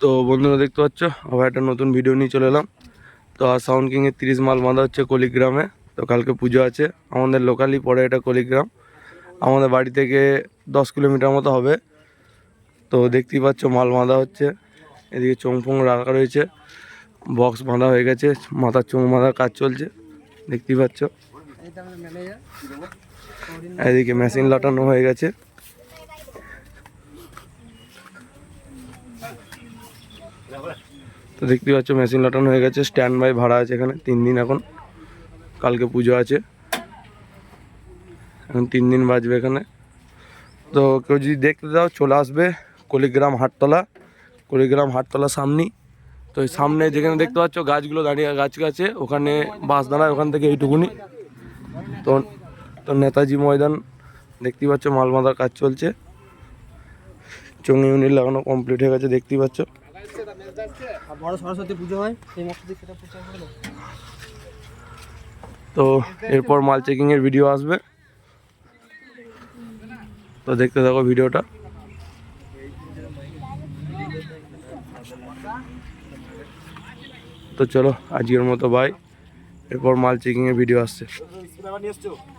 তো বন্ধুরা দেখতে পাচ্ছ, আবার একটা নতুন ভিডিও নিয়ে চলে এলাম। তো আর সাউন্ড কিংয়ের তিরিশ মাল বাঁধা হচ্ছে কলিগ্রামে তো কালকে পুজো আছে। আমাদের লোকালি পড়ে এটা কলিগ্রাম আমাদের বাড়ি থেকে দশ কিলোমিটার মতো হবে। তো দেখতেই পাচ্ছ, মাল বাঁধা হচ্ছে। এদিকে চোং ফোং রাখা রয়েছে। বক্স বাঁধা হয়ে গেছে। মাথার চোং বাঁধার কাজ চলছে। দেখতেই পাচ্ছ। এদিকে মেশিন লাটানো হয়ে গেছে। তো দেখতেই পাচ্ছ মেশিন লাটানো হয়ে গেছে স্ট্যান্ড বাই ভাড়া আছে এখানে, তিন দিন এখন, কালকে পুজো আছে। এখন তিন দিন বাজবে এখানে। তো কেউ যদি দেখতে দাও, চলে আসবে কলিগ্রাম হাটতলা কলিগ্রাম হাটতলা সামনেই। তো এই সামনে যেখানে দেখতে পাচ্ছ, গাছগুলো দাঁড়িয়ে, গাছ গাছে, ওখানে বাস দাঁড়ায় ওখান থেকে এইটুকুনি। তো তো নেতাজি ময়দান দেখতেই পাচ্ছ মাল বাঁধার কাজ চলছে। চঙ্গি ইউনিট লাগানো কমপ্লিট হয়ে গেছে দেখতেই পাচ্ছ। বড় সরস্বতী পুজো হয় সেই মতো সেটা প্রচার করে তো এরপর মাল চেকিংয়ের ভিডিও আসবে। তো দেখতে থাকো ভিডিওটা তো চলো আজকের মতো বাই এরপর মাল চেকিংয়ের ভিডিও আসছে।